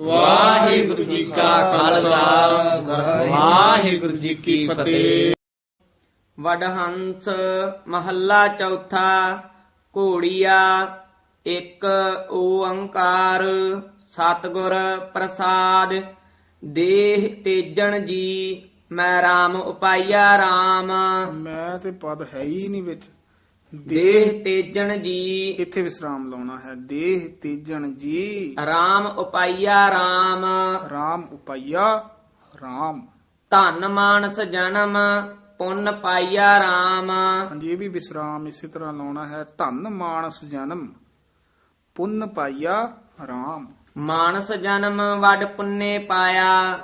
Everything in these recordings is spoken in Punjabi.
ਵਾਹਿਗੁਰੂ ਜੀ ਕਾ ਖਾਲਸਾ। ਵਾਹਿਗੁਰੂ ਜੀ ਕੀ ਫਤਿਹ। ਵਡਹੰਸ ਮਹੱਲਾ ਚੌਥਾ, ਘੋੜੀਆ, ਇੱਕ ਓੰਕਾਰ, ਸਤਿਗੁਰ ਪ੍ਰਸਾਦ। ਦੇਹ ਤੇਜਣ ਜੀ, ਮੈਂ RAM ਉਪਾਇਆ RAM ਮੈਂ ਤੇ ਪਦ ਹੈ ਹੀ ਨਹੀਂ ਵਿੱਚ। ਦੇਹ ਤੇਜਣ ਜੀ। ਇੱਥੇ ਵਿਸਰਾਮ ਲਾਉਣਾ ਹੈ। ਦੇਹ ਤੀਜਣ ਜੀ। RAM ਉਪਾਇਆ RAM RAM ਉਪਈਆ RAM ਧਨ ਮਾਨਸ ਜਨਮ ਪੁੰਨ ਪਾਈਆ RAM ਹਾਂਜੀ ਇਹ ਵੀ ਵਿਸਰਾਮ ਇਸੇ ਤਰ੍ਹਾਂ ਲਾਉਣਾ ਹੈ। ਧਨ ਮਾਨਸ ਜਨਮ ਪੁੰਨ ਪਾਈਆ RAM ਮਾਨਸ ਜਨਮ ਵਡ ਪੁੰਨੇ ਪਾਇਆ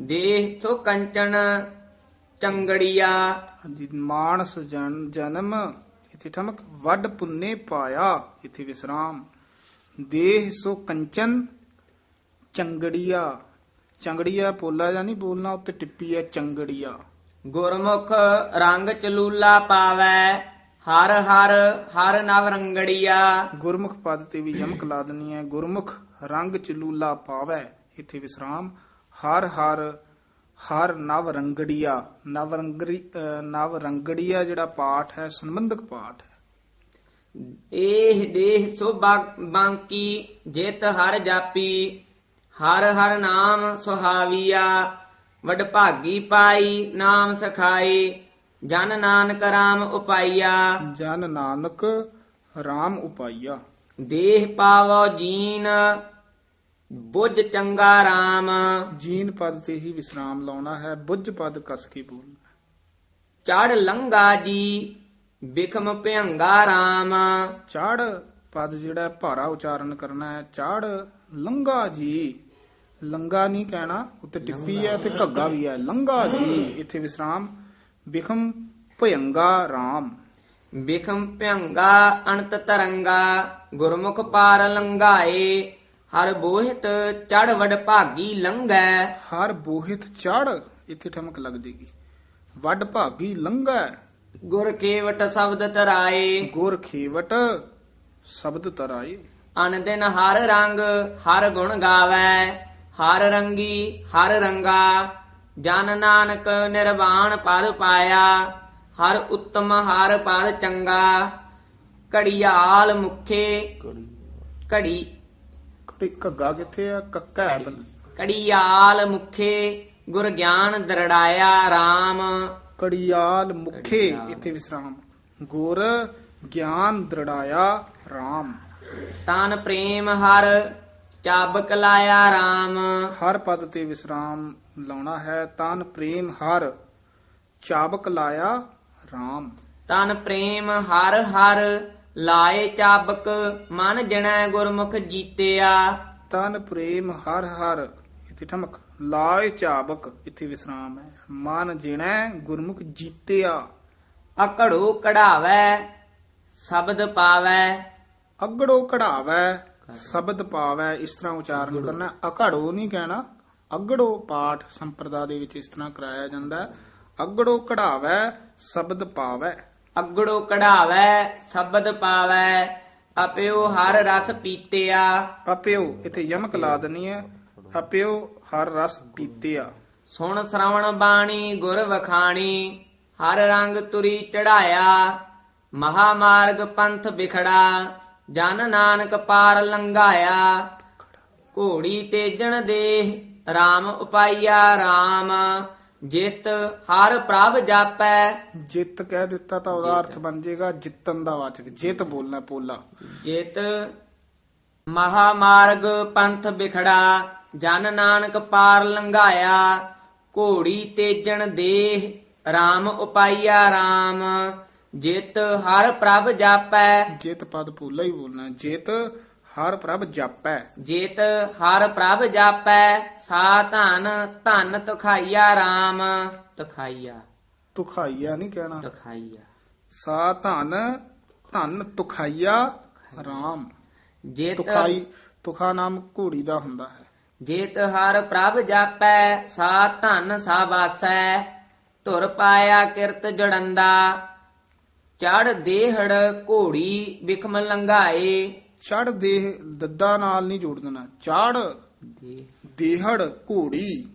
ਦੇਹ ਸੋ ਕੰਚਨ ਚੰਗੜੀਆ। ਹਾਂਜੀ ਮਾਨਸ ਜਨ ਜਨਮ ਇੱਥੇ ਠਮਕ ਵੱਡ ਪੁੰਨੇ ਪਾਇਆ ਇੱਥੇ ਵਿਸਰਾਮ। ਦੇਹ ਸੋ ਕੰਚਨ ਚੰਗੜੀਆ। ਚੰਗੜੀਆ ਪੋਲਾ ਜਾਂ ਨਹੀਂ ਬੋਲਣਾ ਉੱਤੇ ਟਿੱਪੀ ਹੈ ਚੰਗੜੀਆ। ਗੁਰਮੁਖ ਰੰਗ ਚਲੂਲਾ ਪਾਵੈ ਹਰ ਹਰ ਹਰ ਨਵ ਰੰਗੜੀਆ। ਗੁਰਮੁਖ ਪਦ ਤੇ ਵੀ ਯਮਕ ਲਾ ਦੇਣੀ ਹੈ। ਗੁਰਮੁਖ ਰੰਗ ਚਲੂਲਾ ਪਾਵੈ ਇੱਥੇ ਵਿਸਰਾਮ। ਹਰ ਹਰ ਹਰ ਨਵ ਰੰਗੜੀਆ ਨਵ ਰੰਗੜੀ ਨਵ ਰੰਗੜੀਆ ਜਿਹੜਾ ਪਾਠ ਹੈ ਸੰਬੰਧਕ ਪਾਠ ਹੈ। ਏਹ ਦੇਹ ਸੋ ਬਾਂਕੀ ਜਿਤ ਹਰ ਜਾਪੀ ਹਰ ਹਰ ਨਾਮ ਸੁਹਾਵੀਆ ਵਡ ਭਾਗੀ ਪਾਈ ਨਾਮ ਸਖਾਈ ਜਨ ਨਾਨਕ ਰਾਮ ਉਪਾਈਆ। ਜਨ ਨਾਨਕ RAM ਉਪਾਈਆ। ਦੇਹ ਪਾਵੋ ਜੀਨ ਬੁੱਝ ਚੰਗਾ ਰਾਮ। ਜੀਨ ਪਦ ਤੇ ਹੀ ਵਿਸਰਾਮ ਲਾਉਣਾ ਹੈ ਬੁੱਝ ਪਦ ਕਸ ਕੇ ਬੋਲਣਾ ਚੜ ਲੰਗਾ ਜੀ ਬਿਖਮ ਭਿਅੰਗਾ ਰਾਮ। ਚਾੜ ਪਦ ਜਿਹੜਾ ਭਾਰਾ ਉਚਾਰਨ ਕਰਨਾ ਹੈ। ਚਾੜ ਲੰਗਾ ਜੀ ਲੰਗਾ ਨਹੀਂ ਕਹਿਣਾ ਉੱਤੇ ਟਿੱਪੀ ਹੈ ਤੇ ਘੱਗਾ ਵੀ ਹੈ। ਲੰਗਾ ਜੀ ਇੱਥੇ ਵਿਸਰਾਮ ਬਿਖਮ ਭਯੰਗਾ RAM ਬਿਖਮ ਭਿਅੰਗਾ ਅਨੰਤ ਤਰੰਗਾ ਗੁਰਮੁਖ ਪਾਰ ਲੰਘਾਏ। ਹਰ ਬੋਹਿਤ ਚੜ ਵਡ ਭਾਗੀ ਲੰਘੈ। ਹਰ ਬੋਹਿਤ ਚੜ ਇੱਥੇ ਠਮਕ ਲੱਗ ਜੇਗੀ। ਵੱਡ ਭਾਗੀ ਲੰਗਾ ਗੁਰ ਕੇਵਟ ਸ਼ਬਦ ਤਰਾਏ। ਗੁਰ ਖੇਵਟ ਸ਼ਬਦ ਤਰਾਏ। ਅਨ ਦਿਨ ਹਰ ਰੰਗ ਹਰ ਗੁਣ ਗਾਵੈ। ਹਰ ਰੰਗੀ ਹਰ ਰੰਗਾ। ਜਨ ਨਾਨਕ ਨਿਰਵਾਣ ਪਦ ਪਾਇਆ। ਹਰ ਉੱਤਮ ਹਰ ਪਦ ਚੰਗਾ। ਘੜੀਆਲ ਮੁਖੇ। ਘੜੀ ਘੜੀ ਘੱਗਾ ਕਿੱਥੇ ਆ? ਕੱਕਾ ਹੈ ਬੱਲੇ। ਕੜੀਆਲ ਮੁਖੇ ਗੁਰ ਗਿਆਨ ਦਰੜਾਇਆ RAM ਕੜੀਆਲ ਮੁਖੇ ਇੱਥੇ ਵਿਸਰਾਮ। ਗੁਰ ਗਿਆਨ ਦ੍ਰਿੜਾਇਆ RAM ਤਨ ਪ੍ਰੇਮ ਹਰ ਚਾਬਕ ਲਾਇਆ RAM ਹਰ ਪਦ ਤੇ ਵਿਸਰਾਮ ਲਾਉਣਾ ਹੈ। ਤਨ ਪ੍ਰੇਮ ਹਰ ਚਾਬਕ ਲਾਇਆ RAM ਤਨ ਪ੍ਰੇਮ ਹਰ ਹਰ ਲਾਏ ਚਾਬਕ ਮਨ ਜਣੈ ਗੁਰਮੁਖ ਜੀਤਿਆ। ਤਨ ਪ੍ਰੇਮ ਹਰ ਹਰ ਇੱਥੇ ਠਮਕ ਲਾਏ ਚਾਬਕ ਇੱਥੇ ਵਿਸਰਾਮ ਹੈ। ਮਨ ਜਿਣੈ ਗੁਰਮੁਖ ਜੀਤਿਆ। ਅਕੜੋ ਕਢਾਵੈ ਸ਼ਬਦ ਪਾਵੈ। ਅਗੜੋ ਕਢਾਵੈ ਸ਼ਬਦ ਪਾਵੈ ਇਸ ਤਰ੍ਹਾਂ ਉਚਾਰਨ ਕਰਨਾ। ਅਕੜੋ ਨਹੀਂ ਕਹਿਣਾ ਅਗੜੋ ਪਾਠ ਸੰਪਰਦਾ ਦੇ ਵਿੱਚ ਇਸ ਤਰ੍ਹਾਂ ਕਰਾਇਆ ਜਾਂਦਾ। ਅਗੜੋ ਕਢਾਵੈ ਸ਼ਬਦ ਪਾਵੈ। ਅਗੜੋ ਕਢਾਵੈ ਸ਼ਬਦ ਪਾਵੈ ਅਪਿਓ ਹਰ ਰਸ ਪੀਤਿਆ। ਅਪਿਓ ਇੱਥੇ ਯਮਕ ਲਾ ਦੇਣੀ ਹੈ ਅਪਿਓ ਹਰ ਰਸ ਪੀਤਿਆ। ਸੁਣ ਸ਼ਰਵਣ ਬਾਣੀ ਗੁਰ ਵਖਾਣੀ ਹਰ ਰੰਗ ਤੁਰੀ ਚੜਾਇਆ। ਮਹਾ ਮਾਰਗ ਪੰਥ ਵਿਖੜਾ ਜਨ ਨਾਨਕ ਪਾਰ ਲੰਘਾਇਆ। ਘੋੜੀ ਤੇਜਣ ਦੇਹ RAM ਉਪਾਈਆ RAM ਜਿਤ ਹਰ ਪ੍ਰਭ ਜਾਪੈ। ਜਿੱਤ ਕਹਿ ਦਿੱਤਾ ਤਾਂ ਉਹਦਾ ਅਰਥ ਬਣ ਜਾਏਗਾ ਜਿੱਤਨ ਦਾ ਵਾਚਕ ਜਿੱਤ ਬੋਲਣਾ ਪੋਲਾ। ਜਿਤ ਮਹਾ ਮਾਰਗ ਪੰਥ ਵਿਖੜਾ ਜਨ ਨਾਨਕ ਪਾਰ ਲੰਘਾਇਆ ਘੋੜੀ ਤੇਜਣ ਦੇਹ RAM ਉਪਾਈਆ RAM ਜਿਤ ਹਰ ਪ੍ਰਭ ਜਾਪੈ। ਜਿੱਤ ਪਦ ਪੋਲਾ ਹੀ ਬੋਲਣਾ ਜਿੱਤ ਹਰ ਪ੍ਰਭ ਜਾਪੈ। ਜਿਤ ਹਰ ਪ੍ਰਭ ਜਾਪੈ ਸਾ ਧਨ ਧਨ ਤੁਖਾਈਆ RAM ਤੁਖਾਈਆ। ਤੁਖਾਈਆ ਨਹੀਂ ਕਹਿਣਾ। ਤੁਖਾਈਆ। ਸਾ ਧਨ ਧਨ ਤੁਖਾਈਆ RAM ਜਿਤ ਤੁਖਾਈ ਤੁਖਾ ਨਾਮ ਘੋੜੀ ਦਾ ਹੁੰਦਾ ਹੈ। ਜੇਤ ਹਰ ਪ੍ਰਭ ਜਾਪੈ ਸਾ ਧਨ ਸਾ ਵਾਸੈ। ਧੁਰ ਪਾਇਆ ਕਿਰਤ ਜੜੰਦਾ। ਚੜ ਦੇਹੜ ਘੋੜੀ ਵਿਖਮ ਲੰਘਾਏ। ਚੜ ਦੇਹ ਦੱਦਾ ਨਾਲ ਨਹੀਂ ਜੋੜ ਦੇਣਾ। ਚੜ ਦੇਹੜ ਘੋੜੀ।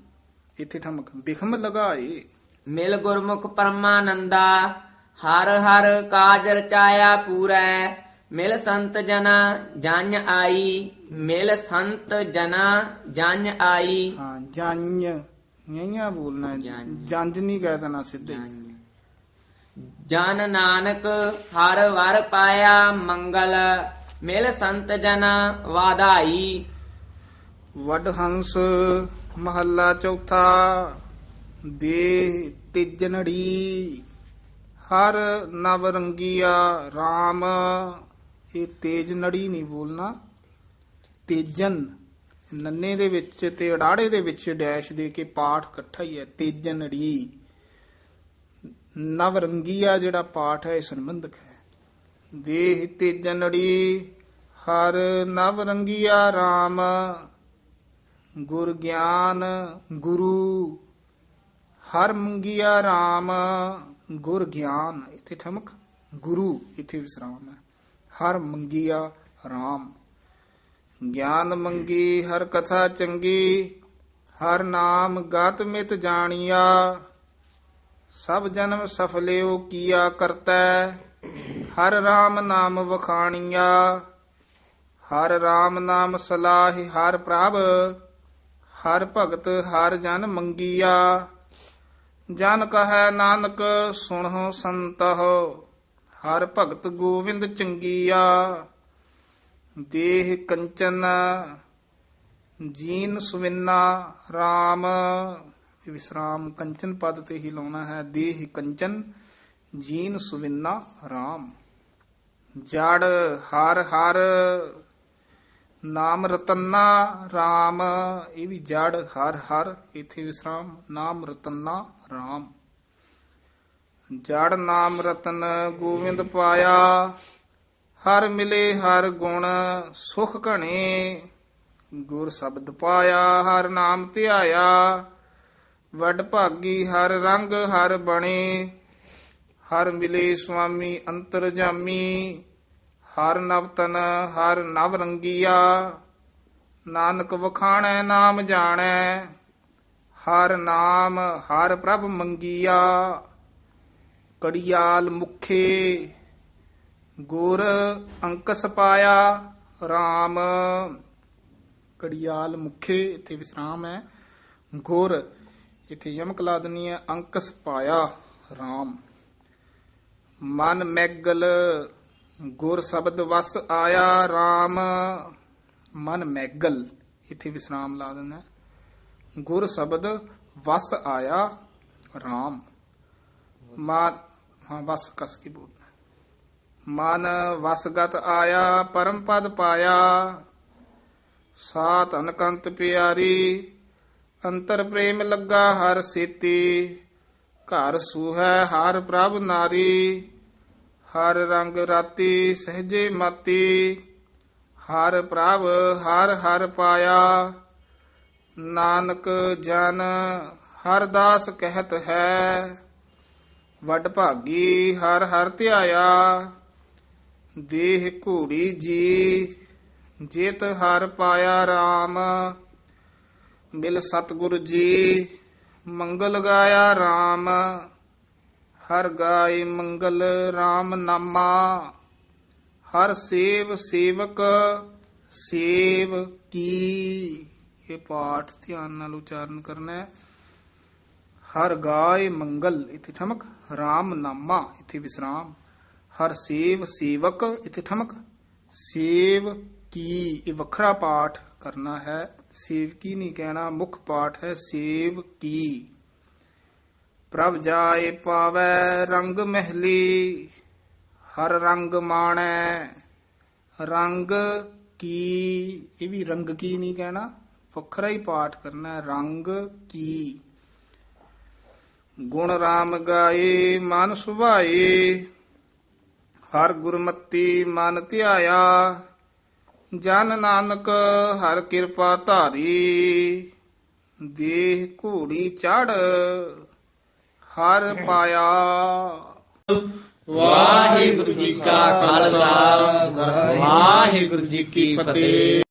ਇੱਥੇ ਠਮਕ ਬਿਖਮ ਲਗਾਏ। ਮਿਲ ਗੁਰਮੁਖ ਪਰਮਾਨੰਦਾ ਹਰ ਹਰ ਕਾਜ ਰਚਾਇਆ ਪੂਰੈ। ਮਿਲ ਸੰਤ ਜਨਾ ਜਨ ਆਈ ਮਿਲ ਸੰਤ ਜਨਾ ਜਨ ਆਈ। ਹਾਂ ਜੰਜ ਨਿਆ ਬੋਲਣਾ। ਜੰਜ। ਨਹੀਂ ਕਹਿ ਦੇਣਾ ਸਿੱਧੇ। ਜਨ ਨਾਨਕ ਹਰ ਵਰ ਪਾਇਆ ਮੰਗਲ ਮਿਲ ਸੰਤ ਜਨ ਵਾਧਾਈ ਵੱਡ ਹੰਸ ਮਹੱਲਾ ਚੌਥਾ ਦੇ ਤਿਜਨੜੀ ਹਰ ਨਵ ਰੰਗੀਆ RAM ਇਹ ਤੇਜ ਨੜੀ ਨਹੀਂ ਬੋਲਣਾ ਤੇਜਨ ਨੰਨੇ ਦੇ ਵਿੱਚ ਤੇ ਅੜਾੜੇ ਦੇ ਵਿੱਚ ਡੈਸ਼ ਦੇ ਕੇ ਪਾਠ ਇਕੱਠਾ ਹੀ ਹੈ ਤੇਜਨੜੀ ਨਵ ਰੰਗੀਆ ਜਿਹੜਾ ਪਾਠ ਹੈ ਇਹ ਸੰਬੰਧਕ ਹੈ ਦੇਹ ਤੇਜਨੜੀ, ਹਰ ਨਵ ਰੰਗੀਆ RAM ਗੁਰ ਗਿਆਨ ਗੁਰੂ, ਹਰ ਮੰਗਿਆ RAM ਗੁਰ ਗਿਆਨ, ਇੱਥੇ ਠਮਕ। ਗੁਰੂ, ਇੱਥੇ ਵਿਸਰਾਮ ਹੈ। ਹਰ ਮੰਗਿਆ RAM ਗਿਆਨ ਮੰਗੀ, ਹਰ ਕਥਾ ਚੰਗੀ। ਹਰ ਨਾਮ ਗਤ ਮਿਤ ਜਾਣੀਆ। ਸਭ ਜਨਮ ਸਫਲਿਓ ਕੀਆ ਕਰਤਾ। ਹਰ RAM ਨਾਮ ਵਖਾਣੀਆ। ਹਰ RAM ਨਾਮ ਸਲਾਹਿ ਹਰ ਪ੍ਰਭ, ਹਰ ਭਗਤ ਹਰ ਜਨ ਮੰਗੀਆ। ਜਨ ਕਹੈ ਨਾਨਕ ਸੁਣਹੁ ਸੰਤਹੁ, ਹਰ ਭਗਤ ਗੋਵਿੰਦ ਚੰਗੀਆ। ਦੇਹ ਕੰਚਨ, ਜੀਨ ਸੁਵਿੰਨਾ RAM ਵਿਸਰਾਮ ਕੰਚਨ ਪਦ ਤੇ ਹੀ ਲਾਉਣਾ ਹੈ, ਦੇਹ ਕੰਚਨ, ਜੀਨ ਸੁਵਿੰਨਾ RAM ਜੜ ਹਰ ਹਰ, ਨਾਮ ਰਤਨਾ RAM ਇਹ ਵੀ ਜੜ ਹਰ ਹਰ, ਇਥੇ ਵਿਸਰਾਮ, ਨਾਮ ਰਤਨਾ RAM ਜੜ ਨਾਮ ਰਤਨ ਗੋਵਿੰਦ ਪਾਇਆ, ਹਰ ਮਿਲੇ ਹਰ ਗੁਣ ਸੁਖ ਘਣੇ। ਗੁਰ ਸ਼ਬਦ ਪਾਇਆ, ਹਰ ਨਾਮ ਧਿਆਇਆ, ਵਡ ਭਾਗੀ ਹਰ ਰੰਗ ਹਰ ਬਣੇ। ਹਰ ਮਿਲੇ ਸੁਆਮੀ, ਅੰਤਰ ਜਾਮੀ। ਹਰ ਨਵ ਤਨ, ਹਰ ਨਵ ਰੰਗੀਆ। ਨਾਨਕ ਵਖਾਣੈ, ਨਾਮ ਜਾਣੈ। ਹਰ ਨਾਮ, ਹਰ ਪ੍ਰਭ ਮੰਗੀਆ। ਕੜਿਆਲ ਮੁਖੇ, ਗੁਰ ਅੰਕਸ ਪਾਇਆ RAM ਕੜਿਆਲ ਮੁਖੇ, ਇੱਥੇ ਵਿਸਰਾਮ ਹੈ। ਗੁਰ, ਇੱਥੇ ਯਮਕ ਲਾ ਦੇਣੀ ਹੈ, ਅੰਕਸ ਪਾਇਆ RAM ਮਨ ਮੈਗਲ ਗੁਰ ਸ਼ਬਦ ਵਸ ਆਇਆ RAM ਮਨ ਮੈਗਲ, ਇੱਥੇ ਵਿਸਰਾਮ ਲਾ ਦੇਣਾ ਗੁਰ ਸ਼ਬਦ ਵਸ ਆਇਆ RAM ਮਨ, ਹਾਂ, ਵਸ ਕਸ ਕੀ ਬੋਲਣਾ ਮਨ ਵਸਗਤ ਆਇਆ, ਪਰਮ ਪਦ ਪਾਇਆ। ਸਾਤ ਅਨਕੰਤ ਪਿਆਰੀ, ਅੰਤਰ ਪ੍ਰੇਮ ਲੱਗਾ ਹਰ ਸੇਤੀ। ਘਰ ਸੂਹੈ, ਹਰ ਪ੍ਰਭ ਨਾਰੀ। ਹਰ ਰੰਗ ਰਾਤੀ ਸਹਜੇ ਮਾਤੀ, ਹਰ ਪ੍ਰਭ ਹਰ ਹਰ ਪਾਇਆ। ਨਾਨਕ ਜਨ ਹਰਦਾਸ ਕਹਿਤ ਹੈ, ਵਡ ਭਾਗੀ ਹਰ ਹਰ ਧਿਆਇਆ। ਦੇਹ ਘੂੜੀ ਜੀ, ਜਿਤ ਹਰ ਪਾਇਆ RAM ਮਿਲ ਸਤਗੁਰ ਜੀ, ਮੰਗਲ ਗਾਇਆ RAM ਹਰ ਗਾਏ ਮੰਗਲ RAM ਨਾਮਾ, ਹਰ ਸੇਵ ਸੇਵਕ ਸੇਵ ਕੀ। ਇਹ ਪਾਠ ਧਿਆਨ ਨਾਲ ਉਚਾਰਨ ਕਰਨਾ ਹੈ। ਹਰ ਗਾਏ ਮੰਗਲ, ਇਥੇ ਠਮਕ RAM ਨਾਮਾ, ਇੱਥੇ ਵਿਸਰਾਮ। ਹਰ ਸੇਵ ਸੇਵਕ, ਇਥੇ ਠਮਕ, ਸੇਵ ਕੀ। ਇਹ ਵੱਖਰਾ ਪਾਠ ਕਰਨਾ ਹੈ। ਸੇਵ ਕੀ ਨਹੀਂ ਕਹਿਣਾ, ਮੁੱਖ ਪਾਠ ਹੈ ਸੇਵ ਕੀ। ਪ੍ਰਭ ਜਾਏ ਪਾਵੈ ਰੰਗ ਮਹਿਲੀ, ਹਰ ਰੰਗ ਮਾਣੈ। ਰੰਗ ਕੀ, ਇਹ ਵੀ ਰੰਗ ਕੀ ਨਹੀਂ ਕਹਿਣਾ, ਵੱਖਰਾ ਹੀ ਪਾਠ ਕਰਨਾ ਰੰਗ ਕੀ। ਗੁਣ ਰਾਮ ਗਾਏ, ਮਨ ਸੁਭਾਏ, ਹਰ ਗੁਰਮਤੀ ਮਨ ਧਿਆਇਆ। ਜਨ ਨਾਨਕ ਹਰ ਕਿਰਪਾ ਧਾਰੀ, ਦੇਹ ਘੋੜੀ ਚੜ ਹਰ ਪਾਇਆ। ਵਾਹਿਗੁਰੂ ਜੀ ਕਾ ਖਾਲਸਾ ਵਾਹਿਗੁਰੂ ਜੀ ਕੀ ਫਤਿਹ।